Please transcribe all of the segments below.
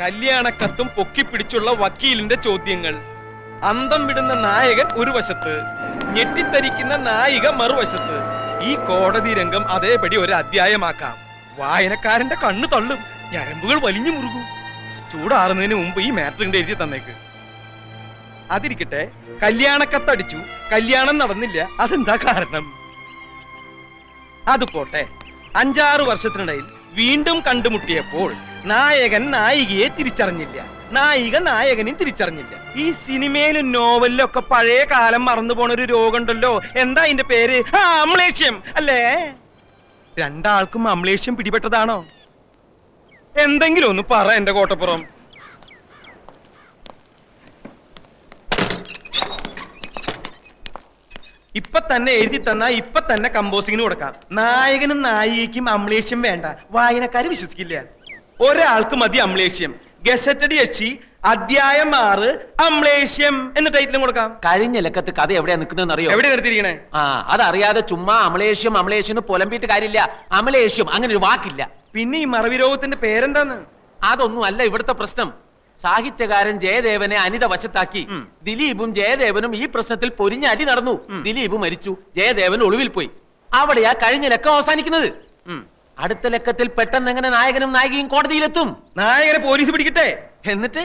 കല്യാണക്കത്തും പൊക്കിപ്പിടിച്ചുള്ള വക്കീലിന്റെ ചോദ്യങ്ങൾ. അന്തം വിടുന്ന നായകൻ ഒരു വശത്ത് ഞെട്ടിത്തരിക്കുന്ന നായിക മറുവശത്ത്. ഈ കോടതി രംഗം അതേപടി ഒരു അധ്യായമാക്കാം. വായനക്കാരന്റെ കണ്ണ് തള്ളും ഞരമ്പുകൾ വലിഞ്ഞു മുറുകും. ചൂടാറുന്നതിന് മുമ്പ് ഈ മാറ്ററിന്റെ എഴുതി തന്നേക്ക്. അതിരിക്കട്ടെ കല്യാണക്കത്തടിച്ചു കല്യാണം നടന്നില്ല അതെന്താ കാരണം? അത് പോട്ടെ അഞ്ചാറ് വർഷത്തിനിടയിൽ വീണ്ടും കണ്ടുമുട്ടിയപ്പോൾ നായകൻ നായികയെ തിരിച്ചറിഞ്ഞില്ല. നായിക നായകനെ തിരിച്ചറിഞ്ഞില്ല. ഈ സിനിമയിലും നോവലിലും ഒക്കെ പഴയ കാലം മറന്നു പോണ ഒരു രോഗമുണ്ടല്ലോ. എന്താ അതിന്റെ പേര്? ആ അമ്ലേഷ്യം. അല്ലേ? രണ്ടാൾക്കും അമ്ലേഷ്യം പിടിപെട്ടതാണോ? എന്തെങ്കിലും ഒന്ന് പറ എന്റെ കോട്ടപ്പുറം. ഇപ്പൊ തന്നെ എഴുതി തന്നാ ഇപ്പൊ തന്നെ കമ്പോസിങ്ങിന് കൊടുക്കാം. നായകനും നായികയ്ക്കും അമ്ലേഷ്യം വേണ്ട. വായനക്കാര് വിശ്വസിക്കില്ല. ഒരാൾക്ക് മതി അമ്ലേഷ്യം ഗസറ്റഡ് യക്ഷി അധ്യായം ആറ് അമ്ലേഷ്യം എന്ന ടൈറ്റിലും കൊടുക്കാം. കഴിഞ്ഞ ലക്കത്ത് കഥ എവിടെയാ നിൽക്കുന്നതെന്ന് അറിയോ എവിടെ നിർത്തിയിരിക്കണേ ആ അതറിയാതെ ചുമ്മാ അമലേഷ്യം അമലേഷ്യം എന്ന് പുലമ്പിയിട്ട് കാര്യമില്ല. അമലേഷ്യം അങ്ങനെ ഒരു വാക്കില്ല. പിന്നെ ഈ മറവി രോഗത്തിന്റെ പേരെന്താന്ന്? അതൊന്നും അല്ല ഇവിടുത്തെ പ്രശ്നം. സാഹിത്യകാരൻ ജയദേവനെ അനിത വശത്താക്കി. ദിലീപും ജയദേവനും ഈ പ്രശ്നത്തിൽ പൊരിഞ്ഞ അടി നടന്നു. ദിലീപ് മരിച്ചു. ജയദേവൻ ഒളിവിൽ പോയി. അവിടെയാ കഴിഞ്ഞ ലക്കം അവസാനിക്കുന്നത്. അടുത്ത ലക്കത്തിൽ പെട്ടെന്ന് എങ്ങനെ നായകനും നായികയും കോടതിയിലെത്തും? നായകനെ പോലീസ് പിടിക്കട്ടെ. എന്നിട്ട്?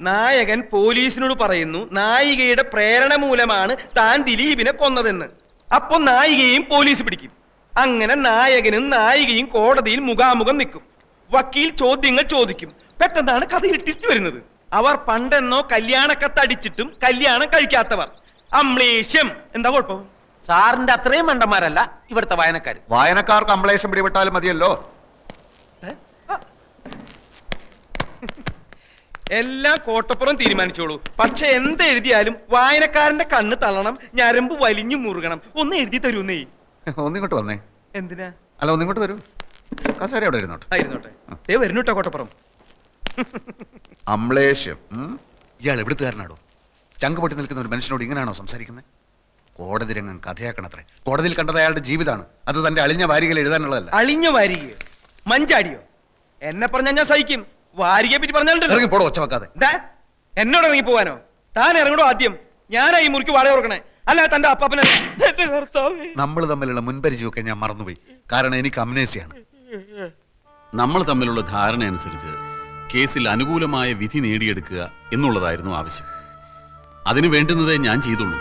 നായകൻ പോലീസിനോട് പറയുന്നു നായികയുടെ പ്രേരണ മൂലമാണ് താൻ ദിലീപിനെ കൊന്നതെന്ന്. അപ്പൊ നായികയും പോലീസ് പിടിക്കും. അങ്ങനെ നായകനും നായികയും കോടതിയിൽ മുഖാമുഖം നിൽക്കും. വക്കീൽ ചോദ്യങ്ങൾ ചോദിക്കും. പെട്ടെന്നാണ് കഥയിൽ ടിസ്റ്റ് വരുന്നത്. അവർ പണ്ടെന്നോ കല്യാണക്കത്തടിച്ചിട്ടും കല്യാണം കഴിക്കാത്തവർ. അമ്ലേഷ്യം. എന്താ കുഴപ്പം? സാറിന്റെ അത്രയും മണ്ടന്മാരല്ല ഇവിടുത്തെ വായനക്കാർ വായനക്കാർക്ക് അമ്പളേഷം പിടിപെട്ടാലും മതിയല്ലോ. എല്ലാം കോട്ടപ്പുറം തീരുമാനിച്ചോളൂ. പക്ഷെ എന്ത് എഴുതിയാലും വായനക്കാരന്റെ കണ്ണ് തള്ളണം ഞരമ്പ് വലിഞ്ഞു മുറുകണം. ഒന്ന് എഴുതി തരൂന്നേ. ഒന്നിങ്ങോട്ട് വന്നേ. എന്തിനാ? അല്ല ഒന്നിങ്ങോട്ട് വരൂ. കസേര അവിടെ ഇരുന്നോട്ടെ. ആയിരുന്നോട്ടെ ദേ വരുന്നുട്ടോ കോട്ടപ്പുറം. അമ്ലേഷ്യം ഉം? ഇയാൾ എവിടുത്തുകാരനാടോ? ചങ്ക് പൊട്ടി നിൽക്കുന്ന ഒരു മനുഷ്യനോട് ഇങ്ങനെയാണോ സംസാരിക്കുന്നത് കോടതി രംഗം കഥയാക്കണത്രേ. കോടതിയിൽ കണ്ടത് അയാളുടെ ജീവിതമാണ് അത് തന്റെ അളിഞ്ഞ വാരികൾ എഴുതാനുള്ളതല്ല. അളിഞ്ഞ വാരികയോ? മഞ്ചാടിയോ? എന്നെ പറഞ്ഞാൽ ഞാൻ സഹിക്കും. വാരികയെ പറ്റി പറഞ്ഞാലുണ്ടല്ലോ. ഇറങ്ങി പോടോ ഒച്ച വെക്കാതെ. ദാ, എന്നോട് ഇറങ്ങി പോവാനോ താൻ ഇറങ്ങണോ ആദ്യം? ഞാനായി മുറിക്ക് വാടക കൊടുക്കണേ. അല്ല തന്റെ അപ്പാപ്പനല്ല എന്റെ കർത്താവേ നമ്മൾ തമ്മിലുള്ള മുൻപരിചയമൊക്കെ ഞാൻ മറന്നുപോയി. കാരണം എനിക്ക് അമ്നേസിയാണ്. നമ്മൾ തമ്മിലുള്ള ധാരണ അനുസരിച്ച് കേസിൽ അനുകൂലമായ വിധി നേടിയെടുക്കുക എന്നുള്ളതായിരുന്നു ആവശ്യം. അതിന് വേണ്ടുന്നതേ ഞാൻ ചെയ്തുള്ളൂ.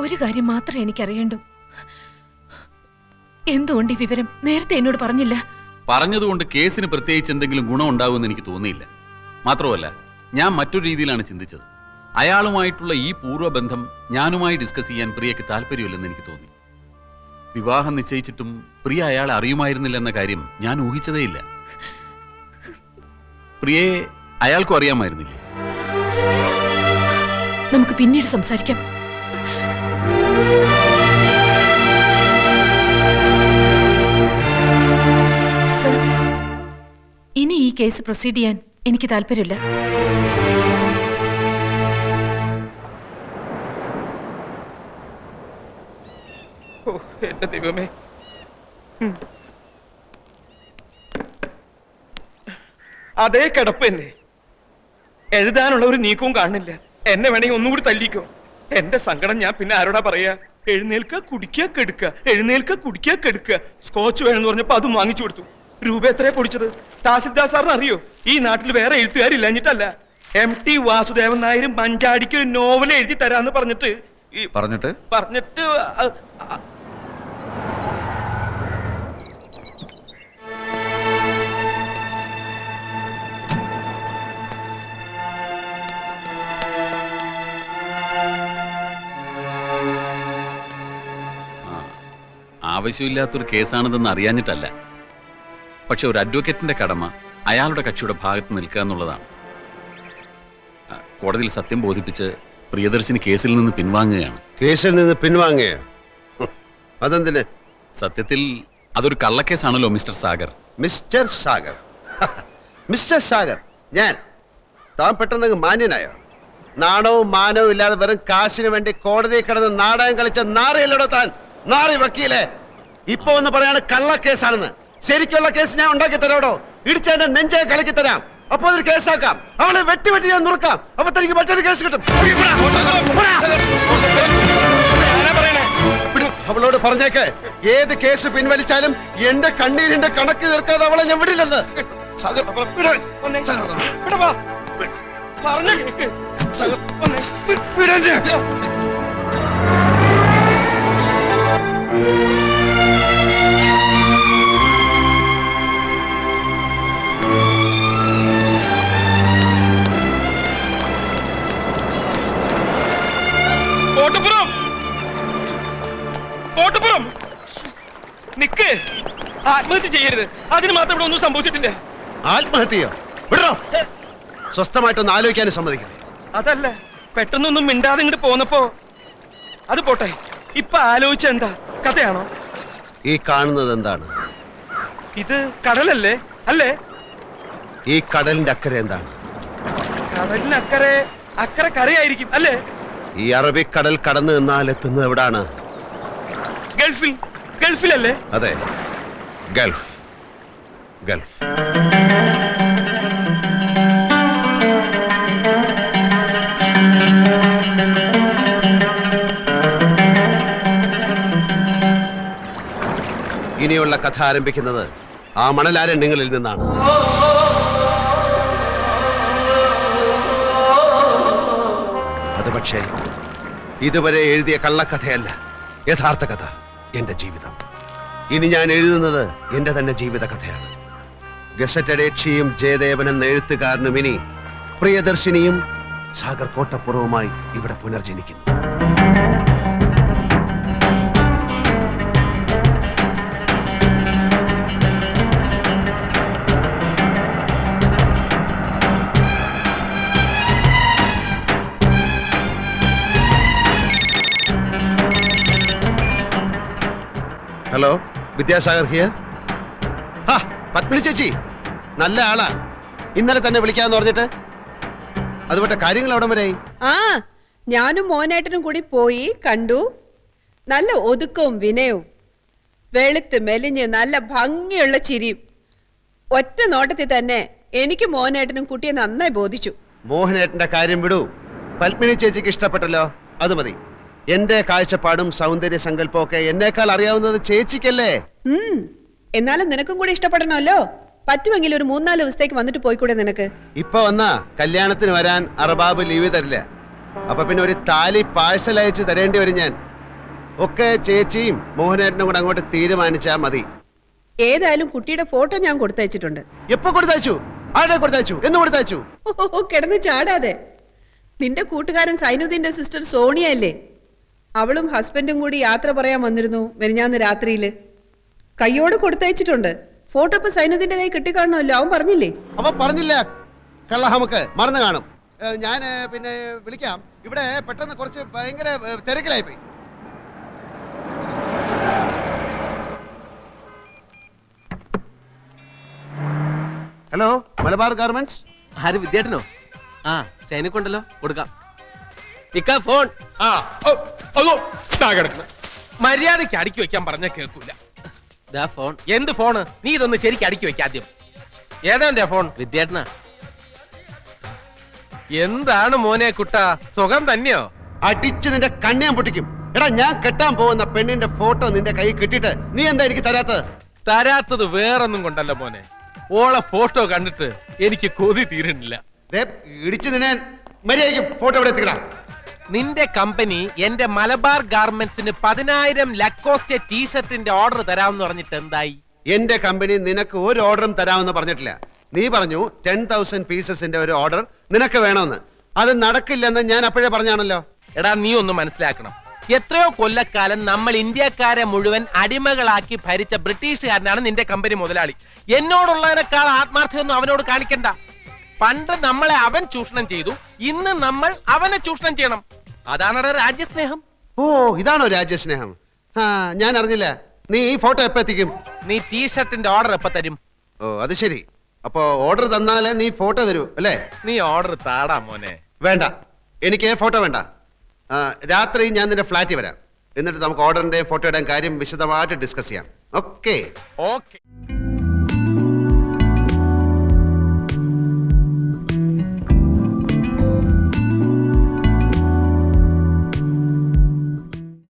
ഒരു കാര്യം മാത്രമേ എനിക്കറിയണ്ടു. എന്തുകൊണ്ട് ഈ വിവരം നേരത്തെ എന്നോട് പറഞ്ഞില്ല? പറഞ്ഞതുകൊണ്ട് കേസിന് പ്രത്യേകിച്ച് എന്തെങ്കിലും ഗുണം ഉണ്ടാവുമെന്ന് എനിക്ക് തോന്നിയില്ല. മാത്രമല്ല ഞാൻ മറ്റൊരു രീതിയിലാണ് ചിന്തിച്ചത്. അയാളുമായിട്ടുള്ള ഈ പൂർവബന്ധം ഞാനുമായി ഡിസ്കസ് ചെയ്യാൻ പ്രിയയ്ക്ക് താല്പര്യമില്ലെന്ന് എനിക്ക് തോന്നി. വിവാഹം നിശ്ചയിച്ചിട്ടും പ്രിയ അയാളെ അറിയുമായിരുന്നില്ലെന്ന കാര്യം ഞാൻ ഊഹിച്ചതേയില്ല. പ്രിയയെ അയാൾക്കും അറിയാമായിരുന്നില്ലേ? നമുക്ക് പിന്നീട് സംസാരിക്കാം. ഇനി ഈ കേസ് പ്രൊസീഡ് ചെയ്യാൻ എനിക്ക് താല്പര്യമില്ല. എന്റെ ദൈവമേ. അതേ കിടപ്പ് തന്നെ എഴുതാനുള്ള ഒരു നീക്കവും കാണുന്നില്ല എന്നെ വേണമെങ്കിൽ ഒന്നും കൂടി തല്ലിക്കോ. എന്റെ സങ്കടം ഞാൻ പിന്നെ ആരോടാ പറയാ? എഴുന്നേൽക്ക കുടിക്കുക കെടുക്കുക. എഴുന്നേൽക്ക കുടിക്കുക കെടുക്കുക. സ്കോച്ച് വേണമെന്ന് പറഞ്ഞപ്പോ അതും വാങ്ങിച്ചു കൊടുത്തു. രൂപ എത്രയാ പൊടിച്ചത്? തഹസിൽദാർ സാറിന് അറിയോ? ഈ നാട്ടിൽ വേറെ എഴുത്തുകാരില്ലഞ്ഞിട്ടല്ല എം ടി വാസുദേവൻ നായരും മഞ്ചാടിക്ക് ഒരു നോവൽ എഴുതി തരാന്ന് പറഞ്ഞിട്ട് പറഞ്ഞിട്ട്? പറഞ്ഞിട്ട് ആവശ്യമില്ലാത്തൊരു കേസാണിതെന്ന് അറിയാഞ്ഞിട്ടല്ല. പക്ഷെ ഒരു അഡ്വക്കേറ്റിന്റെ കടമ അയാളുടെ കക്ഷിയുടെ ഭാഗത്ത് നിൽക്കുക എന്നുള്ളതാണ്. കോടതിയിൽ സത്യം ബോധിപ്പിച്ച് പ്രിയദർശിനി കേസിൽ നിന്ന് പിൻവാങ്ങുകയാണ്. കേസിൽ നിന്ന് പിൻവാങ്ങുക അതെന്തിന്? സത്യത്തിൽ അതൊരു കള്ളക്കേസാണല്ലോ mister Sagar. Mister Sagar. Mister Sagar ഞാൻ. താൻ പെട്ടെന്ന് മാന്യനായോ? നാണവും മാനവും ഇല്ലാതെ വെറും കാശിനു വേണ്ടി കോടതിയിൽ കിടന്ന് നാടകം കളിച്ച നാറിയല്ലോ താൻ? നാറി വക്കീലെ? ഇപ്പൊ ഒന്ന് പറയാണ് കള്ള കേസാണെന്ന്. ശരിക്കുള്ള കേസ് ഞാൻ ഉണ്ടാക്കി തരാടോ ഇടിച്ചതിന്റെ നെഞ്ചെ കളിക്കി തരാം. അപ്പൊ അതൊരു കേസാക്കാം. അവളെ വെട്ടി വെട്ടി ഞാൻ നുറുക്കാം. അപ്പൊ തനിക്ക് മറ്റൊരു കേസ് കിട്ടും. അവളോട് പറഞ്ഞേക്ക്. ഏത് കേസ് പിൻവലിച്ചാലും എന്റെ കണ്ണീരിന്റെ കണക്ക് തീർക്കാതെ അവളെ ഞാൻ വിടില്ലെന്ന്. പറഞ്ഞ ആത്മഹത്യ ചെയ്യരുത്. അതിന് മാത്രം ഇവിടെ ഒന്നും സംഭവിച്ചിട്ടില്ല. ആത്മഹത്യയോ? വിടണോ സ്വസ്ഥമായിട്ടൊന്ന് ആലോചിക്കാനും സമ്മതിക്കില്ലേ? അതല്ല. പെട്ടെന്നൊന്നും മിണ്ടാതെ ഇങ്ങോട്ട് പോന്നപ്പോ അത് പോട്ടെ. ഇപ്പൊ ആലോചിച്ച എന്താ? കഥയാണോ? ഈ കാണുന്നത് എന്താണ്? ഇത് കടലല്ലേ? അല്ലേ? ഈ കടലിന്റെ അക്കരെ എന്താണ്? കടലിനക്കരെ അക്കരെ കരയായിരിക്കും. അല്ലേ? ഈ അറബിക്കടൽ കടന്നു നിന്നാൽ എത്തുന്നത് എവിടാണ്? ഗൾഫിൽ. ഗൾഫിലല്ലേ? അതെ. ഗൾഫ്. ഗൾഫ്. ഇനിയുള്ള കഥ ആരംഭിക്കുന്നത് ആ മണലാരണ്യങ്ങളിൽ നിന്നാണ്. അത് പക്ഷേ ഇതുവരെ എഴുതിയ കള്ളക്കഥയല്ല യഥാർത്ഥ കഥ എന്റെ ജീവിതം. ഇനി ഞാൻ എഴുതുന്നത് എന്റെ തന്നെ ജീവിത കഥയാണ്. ഗസറ്റഡ് യക്ഷിയും ജയദേവൻ എന്ന എഴുത്തുകാരനും ഇനി പ്രിയദർശിനിയും സാഗർ കോട്ടപ്പുറവുമായി ഇവിടെ പുനർജനിക്കുന്നു. ഹലോ? വിദ്യാസാഗർ ഹിയർ. ആ പത്മിനി ചേച്ചി. നല്ല ആളാ. ഇന്നലെ തന്നെ വിളിക്കാന്ന് പറഞ്ഞിട്ട്. അതുപോലെ കാര്യങ്ങൾ അവിടെ വരെ ആ ഞാനും മോനേട്ടനും കൂടി പോയി കണ്ടു. നല്ല ഒതുക്കവും വിനയവും. വെളുത്ത് മെലിഞ്ഞ് നല്ല ഭംഗിയുള്ള ചിരിയും. ഒറ്റ നോട്ടത്തിൽ തന്നെ എനിക്ക് മോഹനേട്ടനും കുട്ടിയെ നന്നായി ബോധിച്ചു. മോഹനേട്ടന്റെ കാര്യം വിടൂ. പത്മിനി ചേച്ചിക്ക് ഇഷ്ടപ്പെട്ടല്ലോ. അത് മതി. എന്റെ കാഴ്ചപ്പാടും സൗന്ദര്യ സങ്കല്പവും ഒക്കെ എന്നേക്കാൾ അറിയാവുന്നത് ചേച്ചിക്കല്ലേ? എന്നാലും നിനക്കും കൂടി ഇഷ്ടപ്പെടണമല്ലോ? പറ്റുമെങ്കിൽ ഒരു മൂന്നാൽ ദിവസത്തേക്ക് വന്നിട്ട് പോയിക്കൂടെ നിനക്ക്? ഇപ്പൊ വന്നാ കല്യാണത്തിന് വരാൻ അറബാബ് ലീവ് തരില്ല. അപ്പൊ പിന്നെ ഒരു താലി പാഴ്സൽ അയച്ച് തരേണ്ടി വരും ഞാൻ. ഒക്കെ ചേച്ചിയും മോഹനേട്ടനും കൂടെ അങ്ങോട്ട് തീരുമാനിച്ചാ മതി. ഏതായാലും കുട്ടിയുടെ ഫോട്ടോ ഞാൻ കൊടുത്തയച്ചിട്ടുണ്ട്. എപ്പോ കൊടുത്തയച്ചു? ആടെ കൊടുത്തയച്ചു? എന്ന് കൊടുത്തയച്ചു? ഓ കിടന്ന് ചാടാതെ. നിന്റെ കൂട്ടുകാരൻ സൈനുദ്ദീന്റെ സിസ്റ്റർ സോണിയ അല്ലേ? അവളും ഹസ്ബൻഡും കൂടി യാത്ര പറയാൻ വന്നിരുന്നു മെനിഞ്ഞാന്ന് രാത്രിയിൽ. കയ്യോട് കൊടുത്തയച്ചിട്ടുണ്ട്. ഫോട്ടോ ഇപ്പൊ സൈനുദ്ദീന്റെ കൈ കിട്ടിക്കാണല്ലോ അവൻ പറഞ്ഞില്ലേ? അവൻ പറഞ്ഞില്ല. കള്ള നമുക്ക് മറന്നു കാണും. ഞാൻ പിന്നെ വിളിക്കാം. ഇവിടെ പെട്ടെന്ന് കുറച്ച് ഭയങ്കര തിരക്കിലായി തിരക്കിലായിപ്പോയി. ഹലോ മലബാർ ഗാർമെന്റ്സ് ആര് വിദ്യാർത്ഥിനോ? ആ ചൈനക്കുണ്ടല്ലോ കൊടുക്കാം. ഇക്ക ഫോൺ. ആ ഓ, അതോ മര്യാദയ്ക്ക് അടുക്കി വെക്കാൻ പറഞ്ഞ കേൾക്കൂല. ദാ ഫോൺ. എന്ത് ഫോണ്? നീ ഇതൊന്ന് ശരിക്ക് അടുക്കി വെക്ക ആദ്യം. ഏതാ ഫോൺ? വിദ്യാർത്ഥന. എന്താണ് മോനെ കുട്ട? സുഖം തന്നെയോ? അടിച്ച് നിന്റെ കണ്ണിയാൻ പൊട്ടിക്കും. എടാ ഞാൻ കെട്ടാൻ പോകുന്ന പെണ്ണിന്റെ ഫോട്ടോ നിന്റെ കൈ കിട്ടിയിട്ട് നീ എന്താ എനിക്ക് തരാത്തത്? തരാത്തത് വേറൊന്നും കൊണ്ടല്ല മോനെ. ഓളെ ഫോട്ടോ കണ്ടിട്ട് എനിക്ക് കൊതി തീരുന്നില്ല. ഇടിച്ചു ഇടിച്ച് നിന്നെ മര്യാദയ്ക്ക് ഫോട്ടോ എവിടെ എത്തിക്കടാ. നിന്റെ കമ്പനി എന്റെ മലബാർ ഗാർമെന്റ്സിന് പതിനായിരം ലക്കോസ്റ്റ് ടീഷർട്ടിന്റെ ഓർഡർ തരാമെന്ന് പറഞ്ഞിട്ട് എന്തായി? എന്റെ കമ്പനി നിനക്ക് ഒരു ഓർഡറും തരാമെന്ന് പറഞ്ഞിട്ടില്ല. നീ പറഞ്ഞു ടെൻ തൗസൻഡ് പീസസിന്റെ ഒരു ഓർഡർ നിനക്ക് വേണമെന്ന്. അത് നടക്കില്ലെന്ന് ഞാൻ അപ്പോഴേ പറഞ്ഞാണല്ലോ. എടാ നീ ഒന്ന് മനസ്സിലാക്കണം. എത്രയോ കൊല്ലക്കാലം നമ്മൾ ഇന്ത്യക്കാരെ മുഴുവൻ അടിമകളാക്കി ഭരിച്ച ബ്രിട്ടീഷുകാരനാണ് നിന്റെ കമ്പനി മുതലാളി. എന്നോടുള്ളതിനേക്കാൾ ആത്മാർത്ഥ്യമൊന്നും അവനോട് കാണിക്കണ്ട. പണ്ട് നമ്മളെ അവൻ ചൂഷണം ചെയ്തു ഇന്ന് നമ്മൾ അവനെ ചൂഷണം ചെയ്യണം. അതാണ് രാജ്യസ്നേഹം. ഓ ഇതാണോ രാജ്യസ്നേഹം? ആ ഞാൻ അറിഞ്ഞില്ല. നീ ഈ ഫോട്ടോ എപ്പോ എത്തിക്കും? നീ ടീഷർട്ടിന്റെ ഓർഡർ എപ്പ തരും? ഓ അത് ശരി. അപ്പോ ഓർഡർ തന്നാലേ നീ ഫോട്ടോ തരൂ അല്ലേ? നീ ഓർഡർ താടാ മോനെ. വേണ്ട. എനിക്ക് ഫോട്ടോ വേണ്ട. ആ, രാത്രി ഞാൻ നിന്റെ ഫ്ലാറ്റിൽ വരാം. എന്നിട്ട് നമുക്ക് ഓർഡറിന്റെ ഫോട്ടോയുടെ കാര്യം വിശദമായിട്ട് ഡിസ്കസ് ചെയ്യാം. Okay okay